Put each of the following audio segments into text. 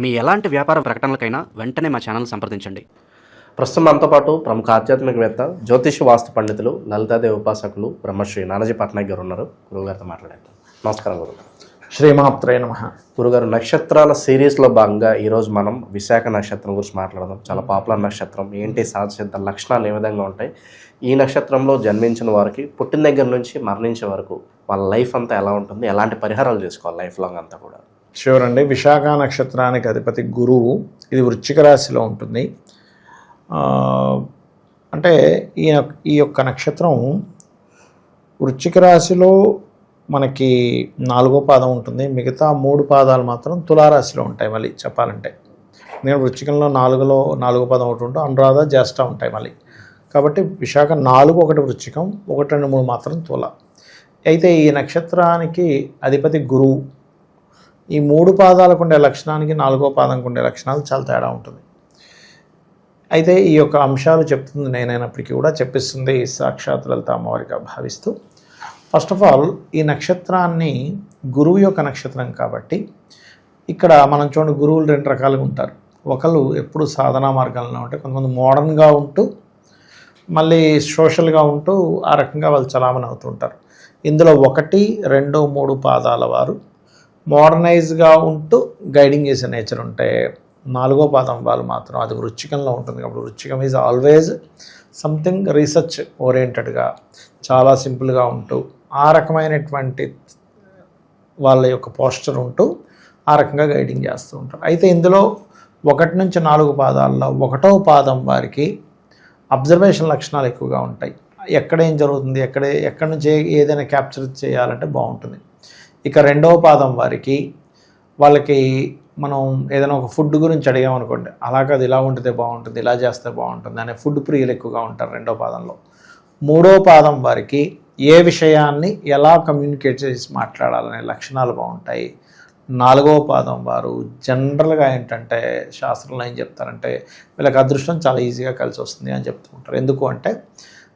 మీ ఎలాంటి వ్యాపార ప్రకటనలకైనా వెంటనే మా ఛానల్ సంప్రదించండి. ప్రస్తుతం మనతో పాటు ప్రముఖ ఆధ్యాత్మికవేత్త జ్యోతిష వాస్తు పండితులు లలితాదేవి ఉపాసకులు బ్రహ్మశ్రీ నానాజీ పట్నాయక్ గారు ఉన్నారు. గురువుగారితో మాట్లాడేద్దాం. నమస్కారం గురుగారు శ్రీమాత్రే నమ. గురుగారు నక్షత్రాల సిరీస్లో భాగంగా ఈరోజు మనం విశాఖ నక్షత్రం గురించి మాట్లాడదాం. చాలా పాపులర్ నక్షత్రం. ఏంటి సహజసిద్ధ లక్షణాలు ఏ విధంగా ఉంటాయి? ఈ నక్షత్రంలో జన్మించిన వారికి పుట్టిన దగ్గర నుంచి మరణించే వరకు వాళ్ళ లైఫ్ అంతా ఎలా ఉంటుంది? ఎలాంటి పరిహారాలు చేసుకోవాలి లైఫ్ లాంగ్ అంతా కూడా? షూర్ అండి విశాఖ నక్షత్రానికి అధిపతి గురువు ఇది వృశ్చిక రాశిలో ఉంటుంది. అంటే ఈ ఈ యొక్క నక్షత్రం వృశ్చిక రాశిలో మనకి నాలుగో పాదం ఉంటుంది. మిగతా మూడు పాదాలు మాత్రం తులారాశిలో ఉంటాయి మళ్ళీ చెప్పాలంటే. నేను వృశ్చికంలో నాలుగులో నాలుగో పాదం ఒకటి ఉంటే అనురాధ జ్యేష్ఠ ఉంటాయి మళ్ళీ. కాబట్టి విశాఖ నాలుగు ఒకటి వృశ్చికం ఒకటి రెండు మూడు మాత్రం తుల. అయితే ఈ నక్షత్రానికి అధిపతి గురువు. ఈ మూడు పాదాలకు ఉండే లక్షణానికి నాలుగో పాదంకు ఉండే లక్షణాలు చాలా తేడా ఉంటుంది. అయితే ఈ యొక్క అంశాలు చెప్తుంది నేనైనప్పటికీ కూడా చెప్పిస్తుంది సాక్షాత్ లలిత అమ్మవారిగా భావిస్తూ. ఫస్ట్ ఆఫ్ ఆల్ ఈ నక్షత్రాన్ని గురువు యొక్క నక్షత్రం కాబట్టి ఇక్కడ మనం చూడండి గురువులు రెండు రకాలుగా ఉంటారు. ఒకళ్ళు ఎప్పుడు సాధనా మార్గంలో ఉంటే కొంతమంది మోడర్న్గా ఉంటూ మళ్ళీ సోషల్గా ఉంటూ ఆ రకంగా వాళ్ళు చలామణి అవుతుంటారు ఇందులో ఒకటి రెండు మూడు పాదాల వారు మోడర్నైజ్గా ఉంటూ గైడింగ్ చేసే నేచర్ ఉంటే నాలుగో పాదం వాళ్ళు మాత్రం అది వృచ్చికంలో ఉంటుంది కాబట్టి వృచ్చికం ఈజ్ ఆల్వేజ్ సంథింగ్ రీసెర్చ్ ఓరియంటెడ్గా చాలా సింపుల్గా ఉంటూ ఆ రకమైనటువంటి వాళ్ళ యొక్క పోస్టర్ ఉంటూ ఆ రకంగా గైడింగ్ చేస్తూ ఉంటారు. అయితే ఇందులో ఒకటి నుంచి నాలుగు పాదాల్లో ఒకటో పాదం వారికి అబ్జర్వేషన్ లక్షణాలు ఎక్కువగా ఉంటాయి. ఎక్కడ ఏం జరుగుతుంది? ఎక్కడ ఎక్కడి నుంచి ఏదైనా క్యాప్చర్ చేయాలంటే బాగుంటుంది. ఇక రెండవ పాదం వారికి వాళ్ళకి మనం ఏదైనా ఒక ఫుడ్ గురించి అడిగామనుకోండి అలా కాదు ఇలా ఉంటే బాగుంటుంది ఇలా చేస్తే బాగుంటుంది అనే ఫుడ్ ప్రియులు ఎక్కువగా ఉంటారు రెండో పాదంలో. మూడో పాదం వారికి ఏ విషయాన్ని ఎలా కమ్యూనికేట్ చేసి మాట్లాడాలనే లక్షణాలు బాగుంటాయి. నాలుగో పాదం వారు జనరల్గా ఏంటంటే శాస్త్రంలో ఏం చెప్తారంటే వీళ్ళకి అదృష్టం చాలా ఈజీగా కలిసి వస్తుంది అని చెప్తూ ఉంటారు. ఎందుకు అంటే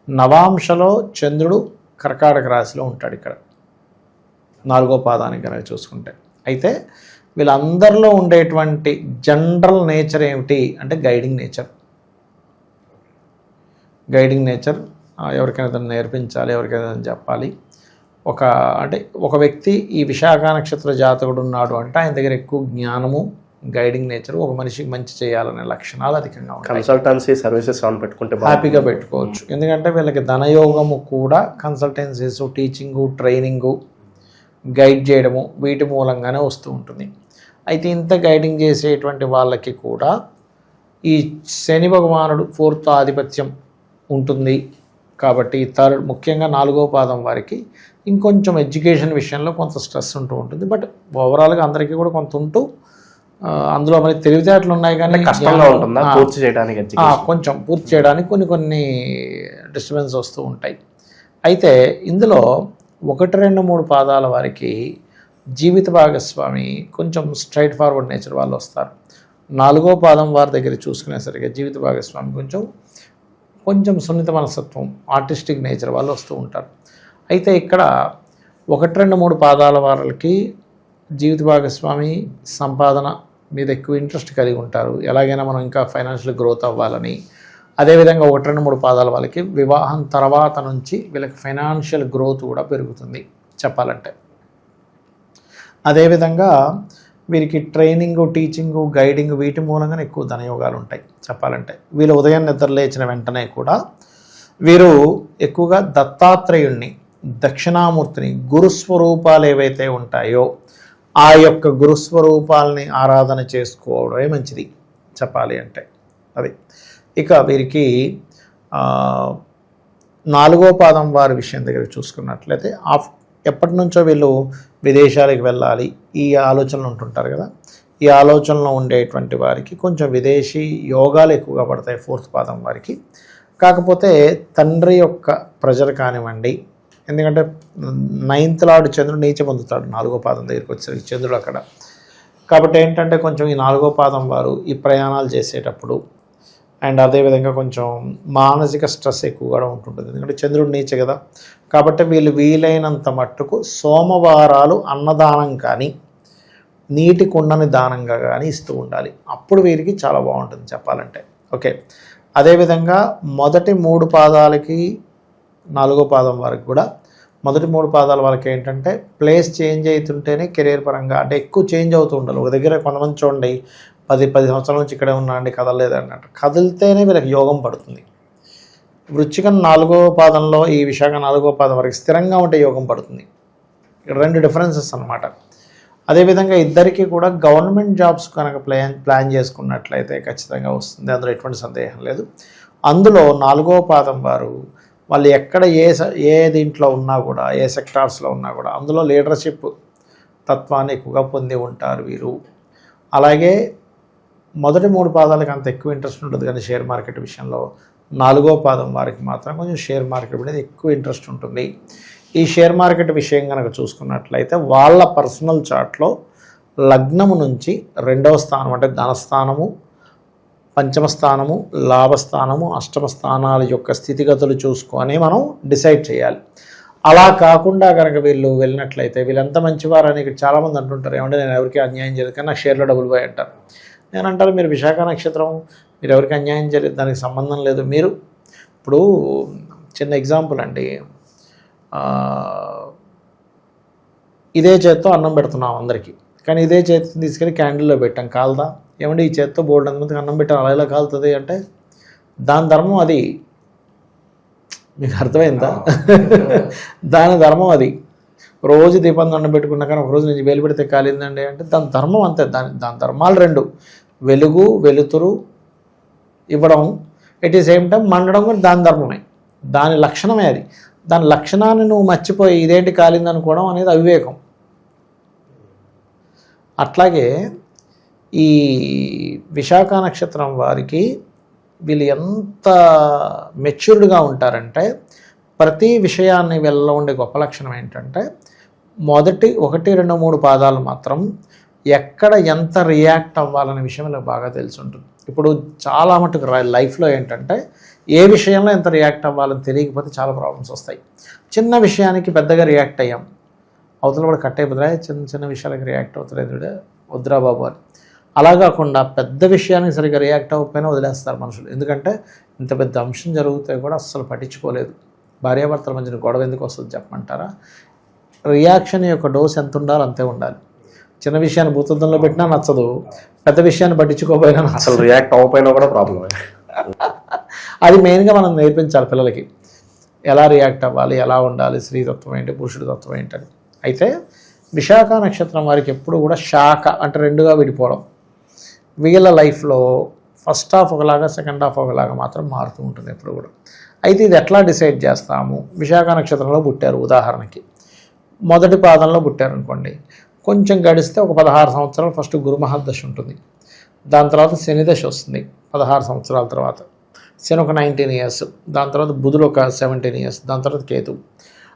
నవాంశలో చంద్రుడు కర్కాటక రాశిలో ఉంటాడు ఇక్కడ. నాలుగో పాదానికి కనుక చూసుకుంటే. అయితే వీళ్ళందరిలో ఉండేటువంటి జనరల్ నేచర్ ఏమిటి? అంటే గైడింగ్ నేచర్. గైడింగ్ నేచర్ ఎవరికైనా దాన్ని నేర్పించాలి ఎవరికైనా దాన్ని చెప్పాలి. ఒక అంటే ఒక వ్యక్తి ఈ విశాఖ నక్షత్ర జాతకుడు ఉన్నాడు అంటే ఆయన దగ్గర ఎక్కువ జ్ఞానము గైడింగ్ నేచర్ ఒక మనిషికి మంచి చేయాలనే లక్షణాలు అధికంగా ఉంటాయి. కన్సల్టెన్సీ సర్వీసెస్ ఆన్ పెట్టుకుంటే. హ్యాపీగా పెట్టుకోవచ్చు. ఎందుకంటే వీళ్ళకి ధనయోగము కూడా కన్సల్టెన్సీస్ టీచింగు ట్రైనింగు గైడ్ చేయడము వీటి మూలంగానే వస్తూ ఉంటుంది. అయితే ఇంత గైడింగ్ చేసేటువంటి వాళ్ళకి కూడా ఈ శని భగవానుడు ఫోర్త్ ఆధిపత్యం ఉంటుంది. కాబట్టి థర్డ్ ముఖ్యంగా నాలుగో పాదం వారికి ఇంకొంచెం ఎడ్యుకేషన్ విషయంలో కొంత స్ట్రెస్ ఉంటూ ఉంటుంది. బట్ ఓవరాల్గా అందరికీ కూడా కొంత ఉంటూ అందులో మరి తెలివితేటలు ఉన్నాయి కానీ కష్టంగా ఉంటుందా? పూర్తి చేయడానికి? కొంచెం పూర్తి చేయడానికి కొన్ని కొన్ని డిస్టర్బెన్స్ వస్తూ ఉంటాయి. అయితే ఇందులో ఒకటి రెండు మూడు పాదాల వారికి జీవిత భాగస్వామి కొంచెం స్ట్రైట్ ఫార్వర్డ్ నేచర్ వాళ్ళు వస్తారు. నాలుగో పాదం వారి దగ్గర చూసుకునేసరికి జీవిత భాగస్వామి కొంచెం కొంచెం సున్నిత మనస్తత్వం ఆర్టిస్టిక్ నేచర్ వాళ్ళు వస్తూ ఉంటారు. అయితే ఇక్కడ ఒకటి రెండు మూడు పాదాల వారికి జీవిత భాగస్వామి సంపాదన మీద ఎక్కువ ఇంట్రెస్ట్ కలిగి ఉంటారు. ఎలాగైనా మనం ఇంకా ఫైనాన్షియల్ గ్రోత్ అవ్వాలని అదేవిధంగా ఒకటి రెండు మూడు పాదాల వాళ్ళకి వివాహం తర్వాత నుంచి వీళ్ళకి ఫైనాన్షియల్ గ్రోత్ కూడా పెరుగుతుంది చెప్పాలంటే. అదేవిధంగా వీరికి ట్రైనింగ్ టీచింగ్ గైడింగ్ వీటి మూలంగానే ఎక్కువ ధనయోగాలు ఉంటాయి చెప్పాలంటే. వీళ్ళు ఉదయం నిద్ర లేచిన వెంటనే కూడా వీరు ఎక్కువగా దత్తాత్రేయుణ్ణి దక్షిణామూర్తిని గురుస్వరూపాలు ఏవైతే ఉంటాయో ఆ యొక్క గురుస్వరూపాలని ఆరాధన చేసుకోవడమే మంచిది చెప్పాలి అంటే. అది ఇక వీరికి నాలుగో పాదం వారి విషయం దగ్గర చూసుకున్నట్లయితే ఆఫ్ ఎప్పటి నుంచో వీళ్ళు విదేశాలకు వెళ్ళాలి ఈ ఆలోచనలు ఉంటుంటారు కదా. ఈ ఆలోచనలో ఉండేటువంటి వారికి కొంచెం విదేశీ యోగాలు ఎక్కువగా పడతాయి ఫోర్త్ పాదం వారికి. కాకపోతే తండ్రి యొక్క ప్రజలు కానివ్వండి ఎందుకంటే నైన్త్ లాడు చంద్రుడు నీచ పొందుతాడు నాలుగో పాదం దగ్గరికి వచ్చేసరికి చంద్రుడు అక్కడ. కాబట్టి ఏంటంటే కొంచెం ఈ నాలుగో పాదం వారు ఈ ప్రయాణాలు చేసేటప్పుడు అండ్ అదేవిధంగా కొంచెం మానసిక స్ట్రెస్ ఎక్కువగా ఉంటుంటుంది. ఎందుకంటే చంద్రుడు నీచ కదా. కాబట్టి వీళ్ళు వీలైనంత మట్టుకు సోమవారాలు అన్నదానం కానీ నీటి కుండని దానంగా కానీ ఇస్తూ ఉండాలి. అప్పుడు వీరికి చాలా బాగుంటుంది చెప్పాలంటే. ఓకే. అదేవిధంగా మొదటి మూడు పాదాలకి నాలుగో పాదం వరకు కూడా మొదటి మూడు పాదాల వరకు ఏంటంటే ప్లేస్ చేంజ్ అవుతుంటేనే కెరీర్ పరంగా అంటే ఎక్కువ చేంజ్ అవుతూ ఉండాలి. ఒక దగ్గర కొంతమంది చూడండి పది పది సంవత్సరాల నుంచి ఇక్కడే ఉన్నా అండి కదలలేదు కదిలితేనే వీళ్ళకి యోగం పడుతుంది. వృచ్చికం నాలుగో పాదంలో ఈ విశాఖ నాలుగో పాదం వరకు స్థిరంగా ఉంటే యోగం పడుతుంది. ఇక్కడ రెండు డిఫరెన్సెస్ అన్నమాట. అదేవిధంగా ఇద్దరికీ కూడా గవర్నమెంట్ జాబ్స్ కనుక ప్లాన్ ప్లాన్ చేసుకున్నట్లయితే ఖచ్చితంగా వస్తుంది. అందులో ఎటువంటి సందేహం లేదు. అందులో నాలుగో పాదం వారు వాళ్ళు ఎక్కడ ఏ స- ఏ దీంట్లో ఉన్నా కూడా ఏ సెక్టార్స్లో ఉన్నా కూడా అందులో లీడర్షిప్ తత్వాన్ని ఎక్కువగా పొంది ఉంటారు వీరు. అలాగే మొదటి మూడు పాదాలకు అంత ఎక్కువ ఇంట్రెస్ట్ ఉంటుంది కానీ షేర్ మార్కెట్ విషయంలో నాలుగో పాదం వారికి మాత్రం కొంచెం షేర్ మార్కెట్ మీద ఎక్కువ ఇంట్రెస్ట్ ఉంటుంది. ఈ షేర్ మార్కెట్ విషయం కనుక చూసుకున్నట్లయితే వాళ్ళ పర్సనల్ చార్ట్లో లగ్నము నుంచి రెండవ స్థానం అంటే ధనస్థానము పంచమ స్థానము లాభస్థానము అష్టమ స్థానాల యొక్క స్థితిగతులు చూసుకొని మనం డిసైడ్ చేయాలి. అలా కాకుండా కనుక వీళ్ళు వెళ్ళినట్లయితే వీళ్ళంత మంచివారని ఇక్కడ చాలామంది అంటుంటారు. ఏమంటే నేను ఎవరికి అన్యాయం చేయదు కానీ నాకు షేర్లో డబ్బులు పోయి అంటారు. నేను అంటారు మీరు విశాఖ నక్షత్రం మీరు ఎవరికి అన్యాయం చేయలేదు దానికి సంబంధం లేదు. మీరు ఇప్పుడు చిన్న ఎగ్జాంపుల్ అండి. ఇదే చేత్తో అన్నం పెడుతున్నాం అందరికీ. కానీ ఇదే చేతిని తీసుకెళ్ళి క్యాండిల్లో పెట్టాం కాలదా? ఏమంటే ఈ చేత్తో బోర్డు అంతమందికి అన్నం పెట్టాం అలా ఇలా కాలుతుంది అంటే దాని ధర్మం అది. మీకు అర్థమైందా. దాని ధర్మం అది. రోజు దీపం దండం పెట్టుకున్నా కానీ ఒకరోజు నుంచి వేలు పెడితే కాలిందండి అంటే దాని ధర్మం అంతే. దాని దాని ధర్మాలు రెండు. వెలుగు వెలుతురు ఇవ్వడం. ఎట్ ఈ సేమ్ టైం మండడం కూడా దాని ధర్మమే. దాని లక్షణమే అది. దాని లక్షణాన్ని నువ్వు మర్చిపోయి ఇదేంటి కాలిందనుకోవడం అనేది అవివేకం. అట్లాగే ఈ విశాఖ నక్షత్రం వారికి వీళ్ళు ఎంత మెచ్యూర్డ్గా ఉంటారంటే ప్రతి విషయాన్ని వీళ్ళలో ఉండే గొప్ప లక్షణం ఏంటంటే మొదటి ఒకటి రెండు మూడు పాదాలు మాత్రం ఎక్కడ ఎంత రియాక్ట్ అవ్వాలనే విషయం వీళ్ళకి బాగా తెలిసి ఉంటుంది. ఇప్పుడు చాలా మటుకు లైఫ్లో ఏంటంటే ఏ విషయంలో ఎంత రియాక్ట్ అవ్వాలని తెలియకపోతే చాలా ప్రాబ్లమ్స్ వస్తాయి. చిన్న విషయానికి పెద్దగా రియాక్ట్ అయ్యాం. అవతల కూడా కట్ అయిపోతున్నా చిన్న చిన్న విషయాలకు రియాక్ట్ అవుతలేదు వీడు, వద్దురా బాబు అని. అలా కాకుండా పెద్ద విషయానికి సరిగ్గా రియాక్ట్ అవ్వకపోయినా వదిలేస్తారు మనుషులు. ఎందుకంటే ఇంత పెద్ద అంశం జరిగితే కూడా అస్సలు పట్టించుకోలేదు. భార్యాభర్తల మధ్యన గొడవ ఎందుకు వస్తుంది చెప్పమంటారా? రియాక్షన్ యొక్క డోస్ ఎంత ఉండాలో అంతే ఉండాలి. చిన్న విషయాన్ని భూతద్దంలో పెట్టినా నచ్చదు. పెద్ద విషయాన్ని పట్టించుకోపోయినా అసలు రియాక్ట్ అవ్వకపోయినా కూడా ప్రాబ్లమే. అది మెయిన్గా మనం నేర్పించాలి పిల్లలకి. ఎలా రియాక్ట్ అవ్వాలి ఎలా ఉండాలి స్త్రీతత్వం ఏంటి పురుషుడి తత్వం ఏంటని అయితే విశాఖ నక్షత్రం వారికి ఎప్పుడు కూడా శాఖ అంటే రెండుగా విడిపోవడం. వీళ్ళ లైఫ్లో ఫస్ట్ హాఫ్ ఒకలాగా సెకండ్ హాఫ్ ఒకలాగా మాత్రం మారుతూ ఉంటుంది ఎప్పుడు కూడా. అయితే ఇది ఎట్లా డిసైడ్ చేస్తాము? విశాఖ నక్షత్రంలో పుట్టారు ఉదాహరణకి. మొదటి పాదంలో పుట్టారు అనుకోండి కొంచెం గడిస్తే ఒక పదహారు సంవత్సరాలు ఫస్ట్ గురుమహర్దశ ఉంటుంది. దాని తర్వాత శనిదశ వస్తుంది పదహారు సంవత్సరాల తర్వాత. శని ఒక నైన్టీన్ ఇయర్స్ దాని తర్వాత బుధుడు ఒక సెవెంటీన్ ఇయర్స్ దాని తర్వాత కేతు.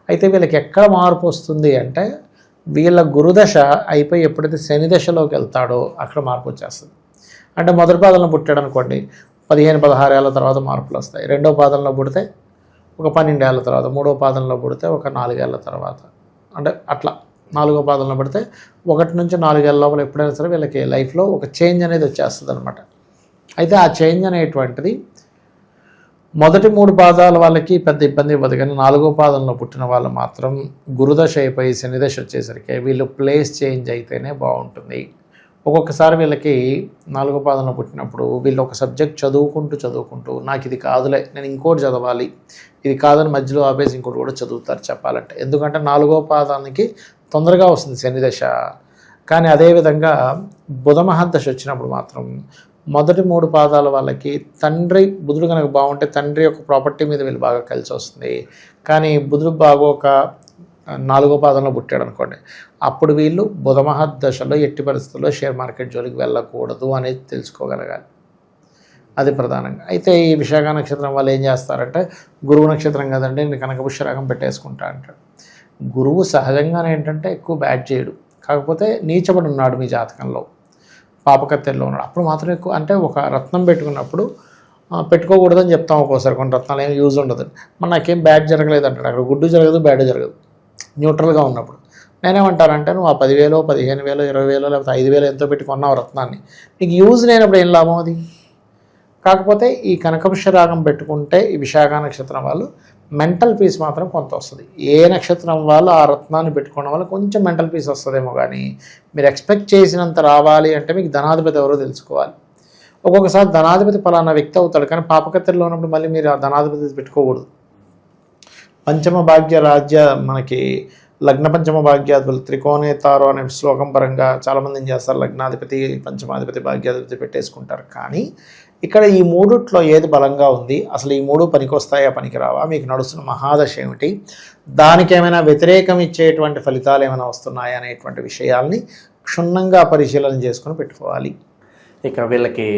అయితే వీళ్ళకి ఎక్కడ మార్పు వస్తుంది అంటే వీళ్ళ గురుదశ అయిపోయి ఎప్పుడైతే శని దశలోకి వెళ్తాడో అక్కడ మార్పు వచ్చేస్తుంది. అంటే మొదటి పాదంలో పుట్టాడు అనుకోండి పదిహేను పదహారు ఏళ్ళ తర్వాత మార్పులు వస్తాయి. రెండో పాదంలో పుడితే ఒక పన్నెండేళ్ళ తర్వాత మూడో పాదంలో పుడితే ఒక నాలుగేళ్ళ తర్వాత. అంటే అట్లా నాలుగో పాదంలో పడితే ఒకటి నుంచి నాలుగేళ్ళ లోపల ఎప్పుడైనా సరే వీళ్ళకి లైఫ్లో ఒక చేంజ్ అనేది వచ్చేస్తుంది అనమాట అయితే ఆ చేంజ్ అనేటువంటిది మొదటి మూడు పాదాల వాళ్ళకి పెద్ద ఇబ్బంది ఇవ్వదు కానీ నాలుగో పాదంలో పుట్టిన వాళ్ళు మాత్రం గురుదశ అయిపోయి శనిదశ వచ్చేసరికి వీళ్ళు ప్లేస్ చేంజ్ అయితేనే బాగుంటుంది. ఒక్కొక్కసారి వీళ్ళకి నాలుగో పాదంలో పుట్టినప్పుడు వీళ్ళు ఒక సబ్జెక్ట్ చదువుకుంటూ చదువుకుంటూ నాకు ఇది కాదులే నేను ఇంకోటి చదవాలి. ఇది కాదని మధ్యలో ఆపేసి ఇంకోటి కూడా చదువుతారు చెప్పాలంటే. ఎందుకంటే నాలుగో పాదానికి తొందరగా వస్తుంది శని దశ కానీ అదేవిధంగా బుధ మహర్దశ వచ్చినప్పుడు మాత్రం మొదటి మూడు పాదాల వాళ్ళకి తండ్రి బుధుడు కనుక బాగుంటే తండ్రి యొక్క ప్రాపర్టీ మీద వీళ్ళు బాగా కలిసి వస్తుంది. కానీ బుధుడు బాగోక నాలుగో పాదంలో పుట్టాడు అనుకోండి అప్పుడు వీళ్ళు బుధ దశలో ఎట్టి పరిస్థితుల్లో షేర్ మార్కెట్ జోలికి వెళ్ళకూడదు అనేది తెలుసుకోగలగాలి. అది ప్రధానంగా. అయితే ఈ విశాఖ నక్షత్రం వాళ్ళు ఏం చేస్తారంటే గురువు నక్షత్రం కదండి నేను కనకపుష్య రకం పెట్టేసుకుంటా అంటాడు. గురువు సహజంగానే ఏంటంటే ఎక్కువ బ్యాట్ చేయడు. కాకపోతే నీచబడి ఉన్నాడు మీ జాతకంలో. పాపకత్తెల్లో ఉన్నాడు. అప్పుడు మాత్రం ఎక్కువ అంటే ఒక రత్నం పెట్టుకున్నప్పుడు పెట్టుకోకూడదని చెప్తాం ఒక్కోసారి. కొన్ని రత్నాలు ఏం యూజ్ ఉండదు. మన నాకేం బ్యాడ్ జరగలేదు అంటాడు అక్కడ గుడ్డు జరగదు బ్యాడ్ జరగదు. న్యూట్రల్గా ఉన్నప్పుడు. నేనేమంటానంటే నువ్వు ఆ పదివేలు పదిహేను వేలు ఇరవై వేలు లేకపోతే ఐదు వేలు ఎంతో పెట్టి కొన్నావు రత్నాన్ని. నీకు యూజ్ లేనప్పుడు ఏం లాభం అది? కాకపోతే ఈ కనకంశ రాగం పెట్టుకుంటే ఈ విశాఖ నక్షత్రం వాళ్ళు మెంటల్ పీస్ మాత్రం కొంత వస్తుంది. ఏ నక్షత్రం వాళ్ళు ఆ రత్నాన్ని పెట్టుకోవడం వల్ల కొంచెం మెంటల్ పీస్ వస్తుందేమో కానీ మీరు ఎక్స్పెక్ట్ చేసినంత రావాలి అంటే మీకు ధనాధిపతి ఎవరో తెలుసుకోవాలి. ఒక్కొక్కసారి ధనాధిపతి పలానా వ్యక్తి అవుతాడు కానీ పాపకత్తిలో ఉన్నప్పుడు మళ్ళీ మీరు ఆ ధనాధిపతి పెట్టుకోకూడదు. పంచమ భాగ్య రాజ్య మనకి లగ్న పంచమ భాగ్యాధిపతులు త్రికోణేతారో అనే శ్లోకం పరంగా చాలామంది ఏం చేస్తారు? లగ్నాధిపతి పంచమాధిపతి భాగ్యాధిపతి పెట్టేసుకుంటారు. కానీ ఇక్కడ ఈ మూడిట్లో ఏది బలంగా ఉంది? అసలు ఈ మూడు పనికొస్తాయా పనికిరావా? మీకు నడుస్తున్న మహాదశ ఏమిటి? దానికి ఏమైనా వ్యతిరేకం ఇచ్చేటువంటి ఫలితాలు ఏమైనా వస్తున్నాయా అనేటువంటి విషయాల్ని క్షుణ్ణంగా పరిశీలన చేసుకొని పెట్టుకోవాలి. ఇక వీళ్ళకి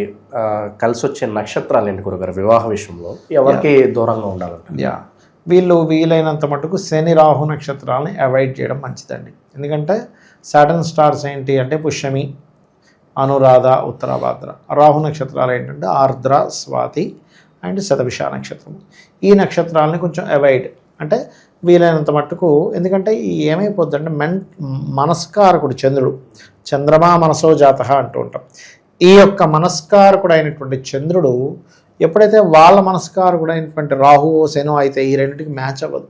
కలిసి వచ్చే నక్షత్రాలు ఏంటి గురుగారు? వివాహ విషయంలో ఎవరికి దూరంగా ఉండాలంట యా. వీళ్ళు వీలైనంత మటుకు శని రాహు నక్షత్రాలని అవాయిడ్ చేయడం మంచిదండి. ఎందుకంటే సాటర్న్ స్టార్స్ ఏంటి అంటే పుష్యమి అనురాధ ఉత్తరాభాద్ర. రాహు నక్షత్రాలు ఏంటంటే ఆర్ద్ర స్వాతి అండ్ శతభిష నక్షత్రం. ఈ నక్షత్రాలని కొంచెం అవాయిడ్ అంటే వీలైనంత మట్టుకు ఎందుకంటే ఈ ఏమైపోద్దంటే మెన్ మనస్కారకుడు చంద్రుడు చంద్రమా మనసో జాత అంటూ ఉంటాం. ఈ యొక్క మనస్కారకుడు అయినటువంటి చంద్రుడు ఎప్పుడైతే వాళ్ళ మనస్కారకుడు అయినటువంటి రాహువు శను అయితే ఈ రెండింటికి మ్యాచ్ అవ్వదు.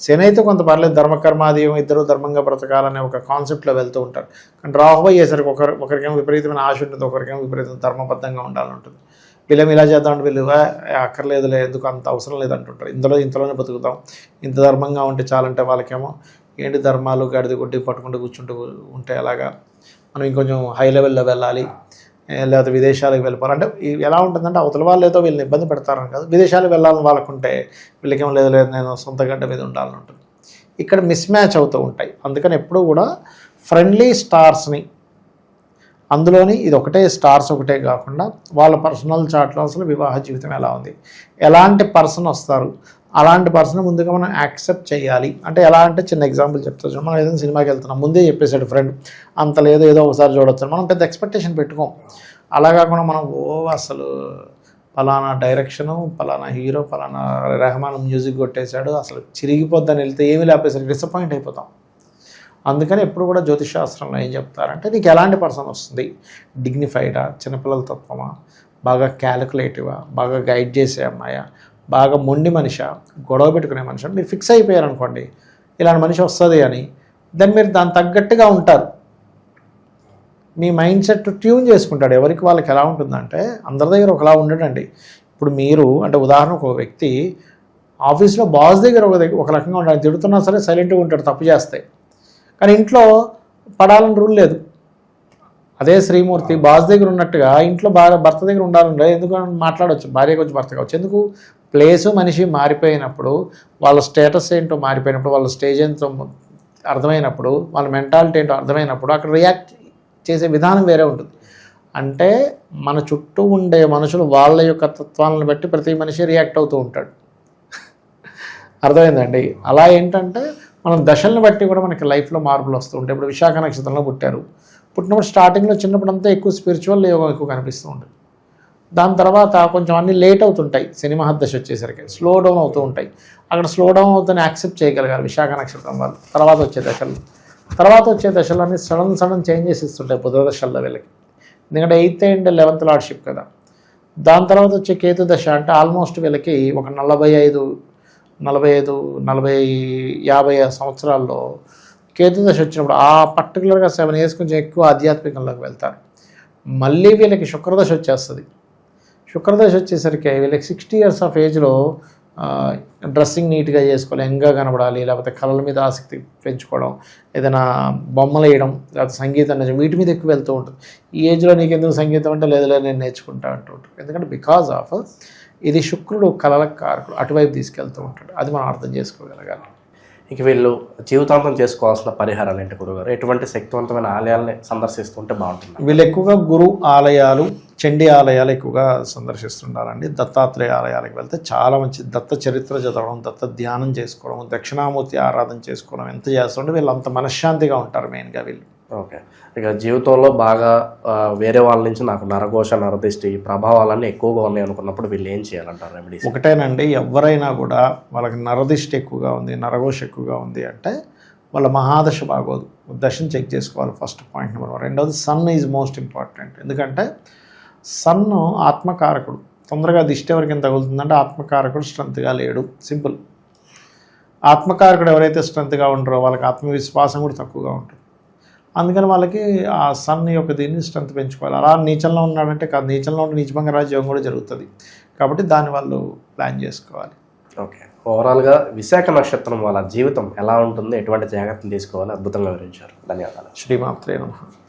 శని అయితే కొంత పర్లేదు ధర్మకర్మాదయం ఇద్దరు ధర్మంగా బ్రతకాలనే ఒక కాన్సెప్ట్లో వెళ్తూ ఉంటారు. కానీ రాహు అయ్యేసరికి ఒకరు ఒకరికేమో విపరీతమైన ఆశ ఉంటుంది ఒకరికేమో విపరీతం ధర్మబద్ధంగా ఉండాలని ఉంటుంది. ఇలా చేద్దాం వీళ్ళు "ఆ, అక్కర్లేదులే ఎందుకు అంత అవసరం లేదు అంటుంటారు ఇందులో ఇంతలోనే బతుకుతాం. ఇంత ధర్మంగా ఉంటే చాలంటే వాళ్ళకేమో ఏంటి ధర్మాలు గడిది కొట్టి పట్టుకుంటూ కూర్చుంటూ ఉంటే అలాగా మనం ఇంకొంచెం హై లెవెల్లో వెళ్ళాలి. లేకపోతే విదేశాలకు వెళ్ళిపోవాలి. అంటే ఎలా ఉంటుందంటే అవతల వాళ్ళు ఏదో వీళ్ళని ఇబ్బంది పెడతారని కాదు. విదేశాలకు వెళ్ళాలని వాళ్ళకుంటే వీళ్ళకేం లేదు లేదు నేను సొంత గడ్డ మీద ఉండాలని ఉంటుంది. ఇక్కడ మిస్ మ్యాచ్ అవుతూ ఉంటాయి. అందుకని ఎప్పుడూ కూడా ఫ్రెండ్లీ స్టార్స్ని అందులోని ఇది ఒకటే స్టార్స్ ఒకటే కాకుండా వాళ్ళ పర్సనల్ చాట్లో అసలు వివాహ జీవితం ఎలా ఉంది? ఎలాంటి పర్సన్ వస్తారు? అలాంటి పర్సన్ ముందుగా మనం యాక్సెప్ట్ చేయాలి. అంటే ఎలా అంటే చిన్న ఎగ్జాంపుల్ చెప్తా చూడండి. మనం ఏదైనా సినిమాకి వెళ్తున్నాం. ముందే చెప్పేశాడు ఫ్రెండ్ అంత లేదో ఏదో ఒకసారి చూడొచ్చు మనం పెద్ద ఎక్స్పెక్టేషన్ పెట్టుకోం. అలా కాకుండా మనం ఓ అసలు పలానా డైరెక్షను పలానా హీరో పలానా రెహమాన్ మ్యూజిక్ కొట్టేశాడు. అసలు చిరిగిపోద్దని వెళ్తే ఏమీ లేపేసరికి డిసప్పాయింట్ అయిపోతాం. అందుకని ఎప్పుడు కూడా జ్యోతిష్ శాస్త్రంలో ఏం చెప్తారంటే నీకు ఎలాంటి పర్సన్ వస్తుంది? డిగ్నిఫైడా చిన్నపిల్లల తత్వమా? బాగా క్యాలిక్యులేటివా బాగా గైడ్ చేసే అమ్మాయా? బాగా మొండి మనిషి గొడవ పెట్టుకునే మనిషి మీరు ఫిక్స్ అయిపోయారు అనుకోండి ఇలాంటి మనిషి వస్తుంది అని దెన్ మీరు దాని తగ్గట్టుగా ఉంటారు. మీ మైండ్ సెట్ ట్యూన్ చేసుకుంటాడు. ఎవరికి వాళ్ళకి ఎలా ఉంటుందంటే అందరి దగ్గర ఒకలా ఉండడండి. ఇప్పుడు మీరు అంటే ఉదాహరణకు ఒక వ్యక్తి ఆఫీస్లో బాస్ దగ్గర ఒక దగ్గర ఒక రకంగా ఉంటాడు తిడుతున్నా సరే సైలెంట్గా ఉంటాడు తప్పు చేస్తే. కానీ ఇంట్లో పడాలని రూల్ లేదు. అదే శ్రీమూర్తి బాస్ దగ్గర ఉన్నట్టుగా ఇంట్లో బాగా భర్త దగ్గర ఉండాలంటే ఎందుకు మాట్లాడవచ్చు భార్య కొంచెం భర్త కావచ్చు. ఎందుకు? ప్లేసు మనిషి మారిపోయినప్పుడు వాళ్ళ స్టేటస్ ఏంటో మారిపోయినప్పుడు వాళ్ళ స్టేజ్ ఏంటో అర్థమైనప్పుడు వాళ్ళ మెంటాలిటీ ఏంటో అర్థమైనప్పుడు అక్కడ రియాక్ట్ చేసే విధానం వేరే ఉంటుంది. అంటే మన చుట్టూ ఉండే మనుషులు వాళ్ళ యొక్క తత్వాలను బట్టి ప్రతి మనిషి రియాక్ట్ అవుతూ ఉంటాడు. అర్థమైందండి? అలా ఏంటంటే మనం దశలను బట్టి కూడా మనకి లైఫ్లో మార్పులు వస్తూ ఉంటాయి. ఇప్పుడు విశాఖ నక్షత్రంలో పుట్టారు. పుట్టినప్పుడు స్టార్టింగ్లో చిన్నప్పుడు అంతా ఎక్కువ స్పిరిచువల్ యోగం ఎక్కువ కనిపిస్తూ ఉంటుంది. దాని తర్వాత కొంచెం అన్ని లేట్ అవుతుంటాయి. సినిమా దశ వచ్చేసరికి స్లో డౌన్ అవుతూ ఉంటాయి. అక్కడ స్లో డౌన్ అవుతుందని యాక్సెప్ట్ చేయగలగాలి విశాఖ నక్షత్రం వాళ్ళు. తర్వాత వచ్చే దశలు. తర్వాత వచ్చే దశలన్నీ సడన్ సడన్ చేంజెస్ ఇస్తుంటాయి బుధ దశల్లో వీళ్ళకి. ఎందుకంటే ఎయిత్ అండ్ లెవెన్త్ లార్డ్షిప్ కదా. దాని తర్వాత వచ్చే కేతు దశ అంటే ఆల్మోస్ట్ వీళ్ళకి ఒక నలభై ఐదు నలభై ఐదు నలభై యాభై సంవత్సరాల్లో కేతు దశ వచ్చినప్పుడు ఆ పర్టికులర్గా సెవెన్ ఇయర్స్ కొంచెం ఎక్కువ ఆధ్యాత్మికంలోకి వెళ్తారు. మళ్ళీ వీళ్ళకి శుక్రదశ వచ్చేస్తుంది. శుక్రదశ వచ్చేసరికి వీళ్ళకి సిక్స్టీ ఇయర్స్ ఆఫ్ ఏజ్లో డ్రెస్సింగ్ నీట్గా చేసుకోవాలి యంగ్గా కనబడాలి లేకపోతే కళల మీద ఆసక్తి పెంచుకోవడం ఏదైనా బొమ్మలు వేయడం లేకపోతే సంగీతం నేర్చు- వీటి మీద ఎక్కువ వెళ్తూ ఉంటుంది. ఈ ఏజ్లో నీకు ఎందుకు సంగీతం అంటే లేదు లేదు నేను నేర్చుకుంటా అంటూ ఉంటారు ఎందుకంటే బికాజ్ ఆఫ్ ఇది శుక్రుడు కళలకు కారకుడు అటువైపు తీసుకెళ్తూ ఉంటాడు. అది మనం అర్థం చేసుకోగలగాలి. ఇక వీళ్ళు జీవితాంతం చేసుకోవాల్సిన పరిహారాలు ఏంటి గురుగారు? ఎటువంటి శక్తివంతమైన ఆలయాల్ని సందర్శిస్తుంటే బాగుంటుంది? వీళ్ళు ఎక్కువగా గురు ఆలయాలు చండీ ఆలయాలు ఎక్కువగా సందర్శిస్తుండాలండి దత్తాత్రేయ ఆలయాలకు వెళ్తే చాలా మంచి దత్త చరిత్ర చదవడం దత్త ధ్యానం చేసుకోవడం దక్షిణామూర్తి ఆరాధన చేసుకోవడం ఎంత చేస్తుంటే వీళ్ళు అంత మనశ్శాంతిగా ఉంటారు మెయిన్గా వీళ్ళు. ఓకే. ఇక జీవితంలో బాగా వేరే వాళ్ళ నుంచి నాకు నరఘోష నరదిష్టి ప్రభావాలన్నీ ఎక్కువగా ఉన్నాయి అనుకున్నప్పుడు వీళ్ళు ఏం చేయాలంటారు రెమెడీస్ ఒకటేనండి ఎవరైనా కూడా వాళ్ళకి నరదిష్టి ఎక్కువగా ఉంది నరఘోష ఎక్కువగా ఉంది అంటే వాళ్ళ మహాదశ బాగోదు. దశను చెక్ చేసుకోవాలి ఫస్ట్ పాయింట్ నెంబర్ వన్. రెండవది సన్ ఈజ్ మోస్ట్ ఇంపార్టెంట్ ఎందుకంటే సన్ ఆత్మకారకుడు. తొందరగా దిష్టి ఎవరికి తగులుతుందంటే ఆత్మకారకుడు స్ట్రెంత్గా లేడు. సింపుల్. ఆత్మకారకుడు ఎవరైతే స్ట్రెంత్గా ఉంటారో వాళ్ళకి ఆత్మవిశ్వాసం కూడా తక్కువగా ఉంటుంది. అందుకని వాళ్ళకి ఆ సన్ యొక్క దీన్ని స్ట్రెంత్ పెంచుకోవాలి. అలా నీచంలో ఉన్నాడంటే కాదు నీచంలో ఉంటే నీచభంగ రాజ్యోగం కూడా జరుగుతుంది. కాబట్టి దాన్ని వాళ్ళు ప్లాన్ చేసుకోవాలి. ఓకే. ఓవరాల్గా విశాఖ నక్షత్రం వాళ్ళ జీవితం ఎలా ఉంటుంది ఎటువంటి జాగ్రత్తలు తీసుకోవాలి అద్భుతంగా వివరించారు. ధన్యవాదాలు. శ్రీమాత్రే నమః.